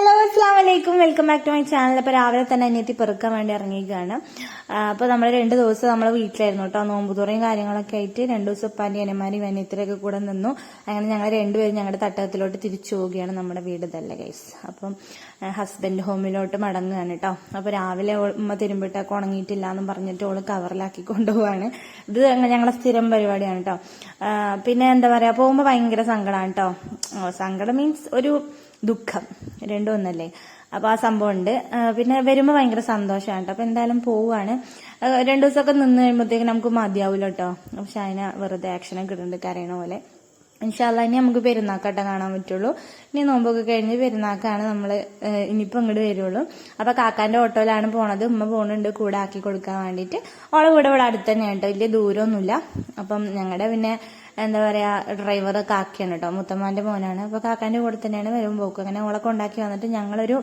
hello അസ്സാം വലൈക്കും welcome back to my channel. അപ്പോൾ രാവിലെ തന്നെ അനിയത്തി പെറുക്കാൻ വേണ്ടി ഇറങ്ങിയിരിക്കുകയാണ്. അപ്പോൾ നമ്മൾ രണ്ട് ദിവസം നമ്മളെ വീട്ടിലായിരുന്നു കേട്ടോ. നോമ്പുതുറയും കാര്യങ്ങളൊക്കെ ആയിട്ട് രണ്ട് ദിവസം ഉപ്പാന്റെ അനിയന്മാരും അനിയത്തിലൊക്കെ കൂടെ നിന്നു. അങ്ങനെ ഞങ്ങൾ രണ്ടുപേരും ഞങ്ങളുടെ തട്ടകത്തിലോട്ട് തിരിച്ചു പോവുകയാണ് നമ്മുടെ വീട് തന്നെ ഗൈസ് അപ്പം ഹസ്ബൻഡ് ഹോമിലോട്ട് മടങ്ങുകയാണ് കേട്ടോ. അപ്പോൾ രാവിലെ ഉമ്മ തിരുമ്പിട്ടൊക്കെ ഉണങ്ങിയിട്ടില്ല എന്ന് പറഞ്ഞിട്ട് ഓൾ കവറിലാക്കി കൊണ്ടുപോവാണ്. ഇത് ഞങ്ങളുടെ സ്ഥിരം പരിപാടിയാണ് കേട്ടോ. പിന്നെ എന്താ പറയുക പോകുമ്പോൾ ഭയങ്കര സങ്കടമാണ് കേട്ടോ. സങ്കടം മീൻസ് ഒരു ദുഃഖം. രണ്ടും ഒന്നല്ലേ അപ്പൊ ആ സംഭവം ഉണ്ട് പിന്നെ വരുമ്പോൾ ഭയങ്കര സന്തോഷമാണ് കേട്ടോ. അപ്പൊ എന്തായാലും പോവുകയാണ് രണ്ട് ദിവസമൊക്കെ നിന്ന് കഴിയുമ്പോഴത്തേക്ക് നമുക്ക് മതിയാവില്ല കേട്ടോ. പക്ഷെ അതിനെ വെറുതെ ആക്ഷനൊക്കെ ഇടുന്നുണ്ട് കരയണ പോലെ. ഇൻഷാല്ല ഇനി നമുക്ക് പെരുന്നാക്കാട്ടെ കാണാൻ പറ്റുള്ളൂ. ഇനി നോമ്പൊക്കെ കഴിഞ്ഞ് പെരുന്നാക്കാണ് നമ്മൾ ഇനിയിപ്പോൾ ഇങ്ങോട്ട് വരുള്ളൂ. അപ്പൊ കാക്കാന്റെ ഓട്ടോയിലാണ് പോണത്. ഉമ്മ പോണുണ്ട് കൂടെ ആക്കി കൊടുക്കാൻ വേണ്ടിയിട്ട്. ഓളെ കൂടെ ഇവിടെ അടുത്ത് തന്നെയാണ് കേട്ടോ. വലിയ ദൂരമൊന്നുമില്ല. അപ്പം ഞങ്ങളുടെ പിന്നെ എന്താ പറയാ ഡ്രൈവർ കാക്കയാണ് കേട്ടോ മുത്തമ്മാന്റെ മോനാണ്. അപ്പൊ കാക്കാന്റെ കൂടെ തന്നെയാണ് വരും പോക്ക്. അങ്ങനെ ഓളെ കൊണ്ടാക്കി വന്നിട്ട് ഞങ്ങളൊരു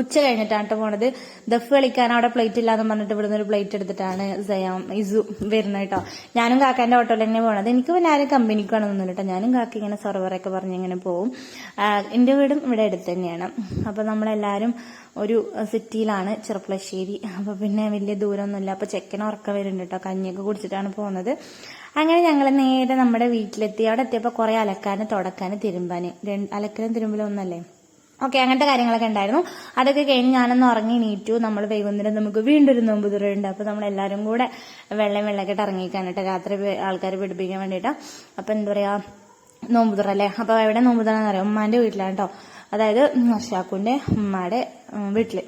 ഉച്ച കഴിഞ്ഞിട്ടാണ് കേട്ടോ പോണത്. ദഫ് കളിക്കാൻ അവിടെ പ്ലേറ്റ് ഇല്ലാന്ന് പറഞ്ഞിട്ട് ഇവിടുന്ന് ഒരു പ്ലേറ്റ് എടുത്തിട്ടാണ് സയാം ഇസു വരുന്നത് കേട്ടോ ഞാനും കാക്കാന്റെ ഓട്ടോയിൽ തന്നെ പോണത്. എനിക്ക് പിന്നെ ആരും കമ്പനിക്ക് വേണമെന്നില്ല കേട്ടോ ഞാനും കാക്ക ഇങ്ങനെ സർവറൊക്കെ പറഞ്ഞ് ഇങ്ങനെ പോവും. എന്റെ വീടും ഇവിടെ അടുത്ത് തന്നെയാണ്. അപ്പൊ നമ്മളെല്ലാരും ഒരു സിറ്റിയിലാണ് ചെറുപ്പളശ്ശേരി. അപ്പൊ പിന്നെ വലിയ ദൂരമൊന്നുമില്ല. അപ്പൊ ചെക്കൻ ഉറക്കം വരുന്നുണ്ട് കേട്ടോ കഞ്ഞിയൊക്കെ കുടിച്ചിട്ടാണ് പോകുന്നത് അങ്ങനെ ഞങ്ങൾ നേരെ നമ്മുടെ വീട്ടിലെത്തി. അവിടെ എത്തിയപ്പോൾ കുറെ അലക്കാനും തുടക്കാനും തിരുമ്പാന്. അലക്കലും തിരുമ്പലും ഒന്നല്ലേ? ഓക്കെ അങ്ങനത്തെ കാര്യങ്ങളൊക്കെ ഉണ്ടായിരുന്നു. അതൊക്കെ കഴിഞ്ഞ് ഞാനൊന്ന് ഉറങ്ങി നീറ്റു നമ്മൾ വൈകുന്നേരം നമുക്ക് വീണ്ടും ഒരു നോമ്പ് തുറയുണ്ട്. അപ്പൊ നമ്മൾ എല്ലാവരും കൂടെ വെള്ളം വെള്ളക്കെട്ട് ഇറങ്ങിക്കാണ് കേട്ടോ. രാത്രി ആൾക്കാരെ പിടിപ്പിക്കാൻ വേണ്ടിയിട്ട്. അപ്പൊ എന്താ പറയാ നോമ്പ് തുറ അല്ലേ? അപ്പൊ എവിടെ നോമ്പ് തുറ അറിയാം? ഉമ്മാന്റെ വീട്ടിലാണ് കേട്ടോ. അതായത് ഷാക്കുന്റെ ഉമ്മയുടെ വീട്ടിൽ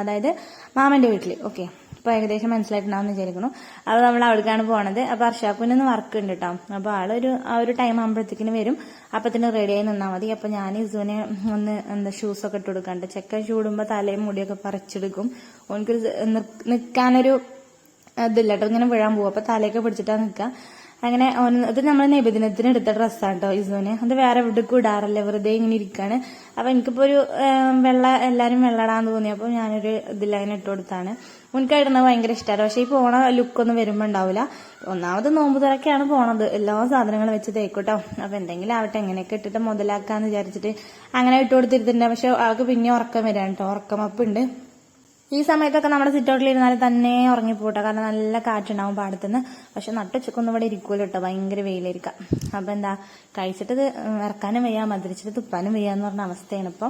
അതായത് മാമന്റെ വീട്ടിൽ. ഓക്കെ. ഇപ്പൊ ഏകദേശം മനസ്സിലായിട്ടുണ്ടാവും വിചാരിക്കുന്നു. അപ്പൊ നമ്മൾ അവിടേക്കാണ് പോണത്. അപ്പൊ അർഷാക്കുനൊന്ന് വർക്ക് ഉണ്ട് കേട്ടോ അപ്പൊ ആളൊരു ആ ഒരു ടൈം ആകുമ്പോഴത്തേക്കിന് വരും. അപ്പത്തിന് റെഡി ആയി നിന്നാൽ മതി. അപ്പൊ ഞാൻ ഇസുവിനെ ഒന്ന് എന്താ ഒക്കെ ഇട്ട് കൊടുക്കാണ്ട് ചെക്കൻ ചൂടുമ്പോ തലയും മുടിയൊക്കെ പറിച്ചെടുക്കും. ഓനക്കൊരു നിൽക്കാനൊരു ഇതില്ല കേട്ടോ ഇങ്ങനെ വീഴാൻ പോകും അപ്പൊ തലയൊക്കെ പിടിച്ചിട്ടാ നിൽക്കുക അങ്ങനെ ഇത് നമ്മൾ നബിദിനത്തിന് എടുത്ത ഡ്രസ്സാണ് കേട്ടോ ഇസോന്. അത് വേറെ എവിടേക്കും ഇടാറില്ല. വെറുതെ ഇങ്ങനെ ഇരിക്കാണ്. അപ്പൊ എനിക്കിപ്പോ ഒരു വെള്ള എല്ലാരും വെള്ളടാന്ന് തോന്നി. അപ്പൊ ഞാനൊരു ഇതിൽ അങ്ങനെ ഇട്ട് കൊടുത്താണ്. മുൻകൈ ഭയങ്കര ഇഷ്ടമാണ് പക്ഷെ ഈ പോണ ലുക്കൊന്നും വരുമ്പോ ഉണ്ടാവില്ല ഒന്നാമത് നോമ്പ് തുറക്കാണ് പോണത്. എല്ലാ സാധനങ്ങളും വെച്ച് തേക്കൂട്ടോ. അപ്പൊ എന്തെങ്കിലും ആവട്ടെ എങ്ങനെയൊക്കെ ഇട്ടിട്ട് മുതലാക്കാന്ന് വിചാരിച്ചിട്ട് അങ്ങനെ ഇട്ട് കൊടുത്തിരുന്നുണ്ട് പക്ഷെ അവൾക്ക് പിന്നെ ഉറക്കം വരാൻ കേട്ടോ ഉറക്കമപ്പുണ്ട്. ഈ സമയത്തൊക്കെ നമ്മുടെ സിറ്റൗട്ടിൽ ഇരുന്നാൽ തന്നെ ഉറങ്ങിപ്പോട്ടെ. കാരണം നല്ല കാറ്റുണ്ടാവും പാടത്തുനിന്ന്. പക്ഷെ നട്ടുച്ചക്കൊന്നും ഇവിടെ ഇരിക്കുമല്ലോ കേട്ടോ ഭയങ്കര വെയിലായിരിക്കാം. അപ്പൊ എന്താ കഴിച്ചിട്ട് ഇറക്കാനും വയ്യ മധുരിച്ചിട്ട് തുപ്പാനും വയ്യ എന്ന് പറഞ്ഞ അവസ്ഥയാണ് ഇപ്പൊ.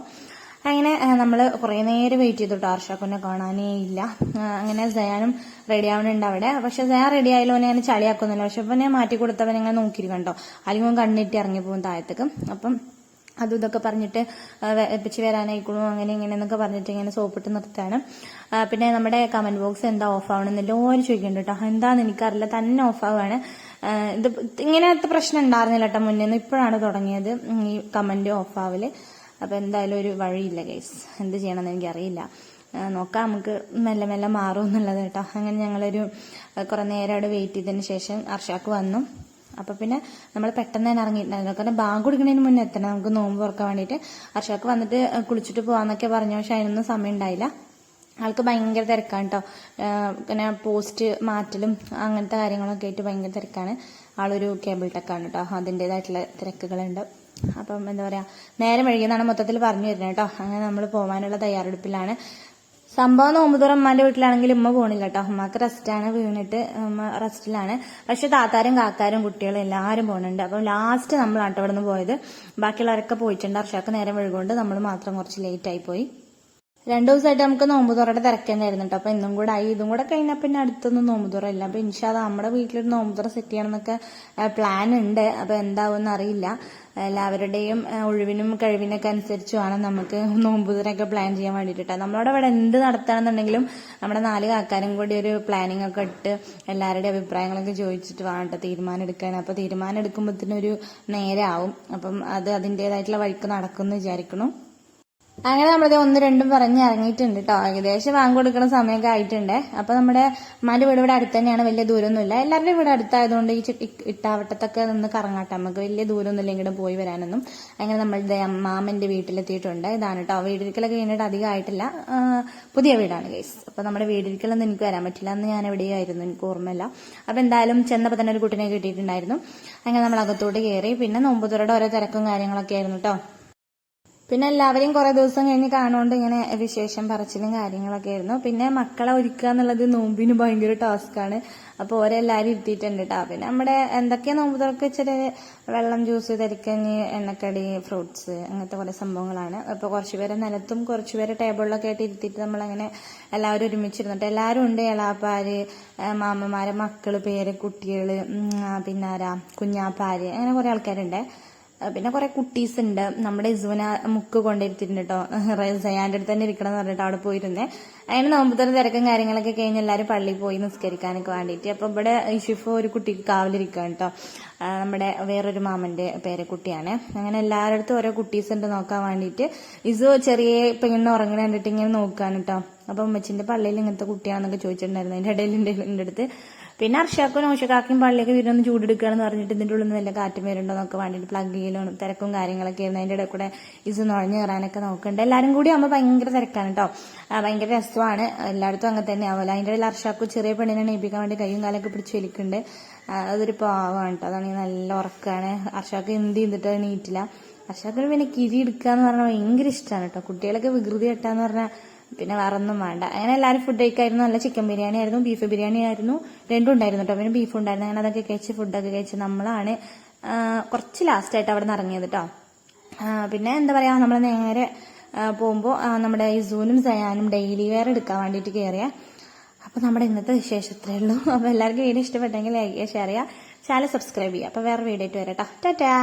അങ്ങനെ നമ്മൾ കുറേ നേരം വെയിറ്റ് ചെയ്തു കേട്ടോ ആർഷാക്കുനെ കാണാനേ ഇല്ല. അങ്ങനെ സയാനും റെഡി ആവണുണ്ട് അവിടെ. പക്ഷെ സയാൻ റെഡി ആയാലും ഞാൻ ചളിയാക്കുന്നില്ല പക്ഷെ ഇപ്പൊ ഞാൻ മാറ്റി കൊടുത്തവനെ ഞാൻ ഇങ്ങനെ നോക്കിയിരിക്കണ്ടോ അല്ലെങ്കിൽ കണ്ണിട്ട് ഇറങ്ങി പോകും താഴത്തേക്ക്. അപ്പം അതും ഇതൊക്കെ പറഞ്ഞിട്ട് എപ്പിച്ച് വരാനായിക്കോളും അങ്ങനെ ഇങ്ങനെ എന്നൊക്കെ പറഞ്ഞിട്ട് ഇങ്ങനെ സോപ്പിട്ട് നിർത്താണ്. പിന്നെ നമ്മുടെ കമന്റ് ബോക്സ് എന്താ ഓഫ് ആവണമെന്നില്ല ഓര് ചോദിക്കുന്നുണ്ട് കേട്ടോ എന്താന്ന് എനിക്കറിയില്ല തന്നെ ഓഫ് ആവാണ്. ഇത് ഇങ്ങനത്തെ പ്രശ്നം ഉണ്ടായിരുന്നില്ല കേട്ടോ മുന്നേ. ഇപ്പോഴാണ് തുടങ്ങിയത് ഈ കമന്റ് ഓഫ് ആവൽ. അപ്പൊ എന്തായാലും ഒരു വഴിയില്ല ഗൈസ് എന്ത് ചെയ്യണമെന്ന് എനിക്കറിയില്ല. നോക്കാം നമുക്ക് മെല്ലെ മെല്ലെ മാറും എന്നുള്ളത് കേട്ടോ അങ്ങനെ ഞങ്ങളൊരു കുറെ നേരം അവിടെ വെയിറ്റ് ചെയ്തതിന് ശേഷം അർഷാക്ക് വന്നു. അപ്പൊ പിന്നെ നമ്മൾ പെട്ടെന്ന് തന്നെ ഇറങ്ങിയിട്ടുണ്ടായിരുന്നു കാരണം ബാങ്ക് കൊടുക്കുന്നതിന് മുന്നേ എത്തണം. നമുക്ക് നോമ്പ് തുറക്കാൻ വേണ്ടിയിട്ട്. അർഷാക്ക് വന്നിട്ട് കുളിച്ചിട്ട് പോവാന്നൊക്കെ പറഞ്ഞു. പക്ഷെ അതിനൊന്നും സമയം ഉണ്ടായില്ല. ആൾക്ക് ഭയങ്കര തിരക്കാണ് കേട്ടോ പിന്നെ പോസ്റ്റ് മാറ്റലും അങ്ങനത്തെ കാര്യങ്ങളൊക്കെ ആയിട്ട് ഭയങ്കര തിരക്കാണ്. ആളൊരു കേബിൾ ടെക്കാണ് കേട്ടോ അതിന്റെതായിട്ടുള്ള തിരക്കുകളുണ്ട്. അപ്പം എന്താ പറയാ നേരം വൈകിയെന്നാണ് മൊത്തത്തിൽ പറഞ്ഞു വരുന്നത് കേട്ടോ അങ്ങനെ നമ്മൾ പോകാനുള്ള തയ്യാറെടുപ്പിലാണ്. സംഭവം നോമ്പുതുറ ഉമ്മാന്റെ വീട്ടിലാണെങ്കിൽ ഉമ്മ പോണില്ല കേട്ടോ ഉമ്മക്ക് റെസ്റ്റാണ് വീണിട്ട് ഉമ്മ റെസ്റ്റിലാണ് പക്ഷെ താത്താരും കാക്കാരും കുട്ടികളും എല്ലാവരും പോകുന്നുണ്ട് അപ്പം ലാസ്റ്റ് കേട്ടോ ഇവിടെ പോയത്. ബാക്കിയുള്ളവരൊക്കെ പോയിട്ടുണ്ട്. അർഷാക്ക് നേരം വഴുകൊണ്ട് നമ്മൾ മാത്രം കുറച്ച് ലേറ്റ് ആയി പോയി. രണ്ടു ദിവസമായിട്ട് നമുക്ക് നോമ്പുതുറയുടെ തിരക്കേണ്ടായിരുന്നു കേട്ടോ അപ്പൊ ഇന്നും കൂടെ ആയി. ഇതും കൂടെ കഴിഞ്ഞാൽ പിന്നെ അടുത്തൊന്നും നോമ്പുതുറ ഇല്ല. അപ്പൊ ഇൻഷാദ് നമ്മുടെ വീട്ടിലൊരു നോമ്പുതുറ സെറ്റ് ചെയ്യണമെന്നൊക്കെ പ്ലാൻ ഉണ്ട്. അപ്പൊ എന്താവും അറിയില്ല. എല്ലാവരുടെയും ഒഴിവിനും കഴിവിനൊക്കെ അനുസരിച്ച് വേണം നമുക്ക് നോമ്പുതിനൊക്കെ പ്ലാൻ ചെയ്യാൻ വേണ്ടിയിട്ട്. നമ്മളവിടെ അവിടെ എന്ത് നടത്തണമെന്നുണ്ടെങ്കിലും നമ്മുടെ നാല് കാക്കാരും കൂടി ഒരു പ്ലാനിംഗ് ഒക്കെ ഇട്ട് എല്ലാവരുടെയും അഭിപ്രായങ്ങളൊക്കെ ചോദിച്ചിട്ട് വേണം കേട്ടോ തീരുമാനം എടുക്കാൻ അപ്പൊ തീരുമാനം എടുക്കുമ്പോഴത്തേനൊരു നേരാവും. അപ്പം അത് അതിന്റെതായിട്ടുള്ള വഴിക്ക് നടക്കുമെന്ന് വിചാരിക്കണം അങ്ങനെ നമ്മളിത് ഒന്ന് രണ്ടും പറഞ്ഞ് ഇറങ്ങിയിട്ടുണ്ട് കേട്ടോ ഏകദേശം വാങ്ങി കൊടുക്കുന്ന സമയമൊക്കെ ആയിട്ടുണ്ട്. അപ്പൊ നമ്മുടെ ഉമ്മാന്റെ വീട് ഇവിടെ അടുത്ത് തന്നെയാണ് വലിയ ദൂരമൊന്നുമില്ല. എല്ലാവരുടെയും ഇവിടെ അടുത്തായതുകൊണ്ട് ഈ ഇട്ടാവട്ടത്തൊക്കെ നിന്ന് കറങ്ങാട്ടെ. നമുക്ക് വലിയ ദൂരമൊന്നുമില്ല ഇങ്ങോട്ട് പോയി വരാനൊന്നും. അങ്ങനെ നമ്മളുടെ മാമന്റെ വീട്ടിലെത്തിയിട്ടുണ്ട്. ഇതാണ് കേട്ടോ വീടിരിക്കലൊക്കെ കഴിഞ്ഞിട്ട് അധികം ആയിട്ടില്ല. പുതിയ വീടാണ് കേസ് അപ്പൊ നമ്മുടെ വീടിരിക്കലൊന്നും എനിക്ക് വരാൻ പറ്റില്ല. അന്ന് ഞാൻ എവിടെയായിരുന്നു എനിക്ക് ഓർമ്മയില്ല. അപ്പൊ എന്തായാലും ചെന്നപ്പോ തന്നെ ഒരു കുട്ടിനെ കിട്ടിയിട്ടുണ്ടായിരുന്നു. അങ്ങനെ നമ്മൾ അകത്തോട്ട് കയറി പിന്നെ നോമ്പുതുറയുടെ ഓരോ തിരക്കും കാര്യങ്ങളൊക്കെ ആയിരുന്നു കേട്ടോ പിന്നെ എല്ലാവരെയും കുറെ ദിവസം കഴിഞ്ഞ് കാണുകൊണ്ട് ഇങ്ങനെ വിശേഷം പറച്ചിലും കാര്യങ്ങളൊക്കെ ആയിരുന്നു. പിന്നെ മക്കളെ ഒരുക്കുക എന്നുള്ളത് നോമ്പിന് ഭയങ്കര ടാസ്ക്കാണ് അപ്പോൾ ഓരെല്ലാവരും ഇരുത്തിയിട്ടുണ്ട് കേട്ടോ പിന്നെ നമ്മുടെ എന്തൊക്കെയാ നോമ്പ് തുറക്ക് വെച്ചാൽ വെള്ളം ജ്യൂസ് തരിക്കഞ്ഞ് എണ്ണക്കടി ഫ്രൂട്ട്സ് അങ്ങനത്തെ കുറേ സംഭവങ്ങളാണ്. അപ്പോൾ കുറച്ച് പേരെ നിലത്തും കുറച്ച് പേരെ ടേബിളിലൊക്കെ ആയിട്ട് ഇരുത്തിയിട്ട് നമ്മളങ്ങനെ എല്ലാവരും ഒരുമിച്ചിരുന്നിട്ട് എല്ലാവരും ഉണ്ട്. എളാപ്പാര് ആ, മാമന്മാരെ മക്കൾ പേര് കുട്ടികൾ ഉം, ആ, പിന്നെ ആരാ? കുഞ്ഞാപ്പാര് അങ്ങനെ കുറേ ആൾക്കാരുണ്ട്. പിന്നെ കുറെ കുട്ടീസ് ഉണ്ട് നമ്മുടെ ഇസുവിന മുക്ക് കൊണ്ടിരുത്തിട്ടുണ്ട് കേട്ടോ സയാന്റെ അടുത്ത് തന്നെ ഇരിക്കണം എന്ന് പറഞ്ഞിട്ട് അവിടെ പോയിരുന്നേ. അതിന് നോമ്പുത്തര തിരക്കും കാര്യങ്ങളൊക്കെ കഴിഞ്ഞ് എല്ലാവരും പള്ളിയിൽ പോയി നിസ്കരിക്കാനൊക്കെ വേണ്ടിയിട്ട്. അപ്പൊ ഇവിടെ ഇഷിഫ് ഒരു കുട്ടിക്ക് കാവലിരിക്കുകയാണ് കേട്ടോ നമ്മുടെ വേറൊരു മാമന്റെ പേരക്കുട്ടിയാണ് അങ്ങനെ എല്ലാവരുടെ ഓരോ കുട്ടീസ് ഉണ്ട് നോക്കാൻ വേണ്ടിയിട്ട്. ഇസു ചെറിയ പെണ്ണ് ഉറങ്ങണ കണ്ടിട്ട് ഇങ്ങനെ നോക്കുകയാണ് കേട്ടോ അപ്പൊ അമ്മച്ചിന്റെ പള്ളിയിൽ ഇങ്ങനത്തെ കുട്ടിയാണെന്നൊക്കെ ചോദിച്ചിട്ടുണ്ടായിരുന്നു. അതിന്റെ ഇടയിൽ എന്റെ അടുത്ത്. പിന്നെ അർഷാക്കും നോഷക്കാക്കും പള്ളിയൊക്കെ വീരൊന്ന് ചൂടെടുക്കുകയാണെന്ന് പറഞ്ഞിട്ട് ഇതിന്റെ ഉള്ളിൽ നിന്ന് വല്ല കാറ്റും വരുന്നുണ്ടോ എന്നൊക്കെ വേണ്ടിയിട്ട് പ്ലഗ് ചെയ്യലും തിരക്കും കാര്യങ്ങളൊക്കെ ആയിരുന്നു. അതിന്റെ ഇടയിൽ കൂടെ ഇത് നുഴഞ്ഞു കയറാനൊക്കെ നോക്കുന്നുണ്ട് എല്ലാവരും കൂടി ആകുമ്പോൾ ഭയങ്കര തിരക്കാണ് കേട്ടോ ഭയങ്കര രസമാണ്. എല്ലായിടത്തും അങ്ങനെ തന്നെ ആവില്ല അതിന്റെ ഇടയിൽ അർഷാക്കും ചെറിയ പെണ്ണിനെ എണീപ്പിക്കാൻ വേണ്ടി കൈയും കാലൊക്കെ പിടിച്ച് വലിക്കുന്നുണ്ട് അതൊരു പാവമാണ് കേട്ടോ അതാണെങ്കിൽ നല്ല ഉറക്കമാണ് അർഷാക്ക് എന്ത് ചെയ്തിട്ട് എണീറ്റില്ല അർഷാക്കിന് പിന്നെ കിരി എടുക്കുക എന്ന് പറഞ്ഞാൽ ഭയങ്കര ഇഷ്ടമാണ് കേട്ടോ കുട്ടികളൊക്കെ വികൃതി കെട്ടാന്ന് പറഞ്ഞാൽ പിന്നെ വേറെ ഒന്നും വേണ്ട. അങ്ങനെ എല്ലാവരും ഫുഡ് കഴിക്കായിരുന്നു. നല്ല ചിക്കൻ ബിരിയാണി ആയിരുന്നു ബീഫ് ബിരിയാണി ആയിരുന്നു. രണ്ടും ഉണ്ടായിരുന്നു കേട്ടോ പിന്നെ ബീഫ് ഉണ്ടായിരുന്നു. അങ്ങനെ അതൊക്കെ കഴിച്ച് ഫുഡൊക്കെ കഴിച്ച് നമ്മളാണ് കുറച്ച് ലാസ്റ്റ് ആയിട്ട് അവിടെ നിന്ന് ഇറങ്ങിയത് കേട്ടോ പിന്നെ എന്താ പറയുക നമ്മൾ നേരെ പോകുമ്പോൾ നമ്മുടെ ഇസൂനും സയാനും ഡെയിലി വെയർ എടുക്കാൻ വേണ്ടിയിട്ട് കയറിയ അപ്പോൾ നമ്മുടെ ഇന്നത്തെ വിശേഷം വിശേഷത്രേ ഉള്ളൂ. അപ്പോൾ എല്ലാവർക്കും വീഡിയോ ഇഷ്ടപ്പെട്ടെങ്കിൽ ലൈക്ക് ചെയ്യുക ഷെയർ ചെയ്യുക. ചാനൽ സബ്സ്ക്രൈബ് ചെയ്യുക. അപ്പോൾ വേറെ വീഡിയോ ആയിട്ട് വരാം കേട്ടോ ടാറ്റാ!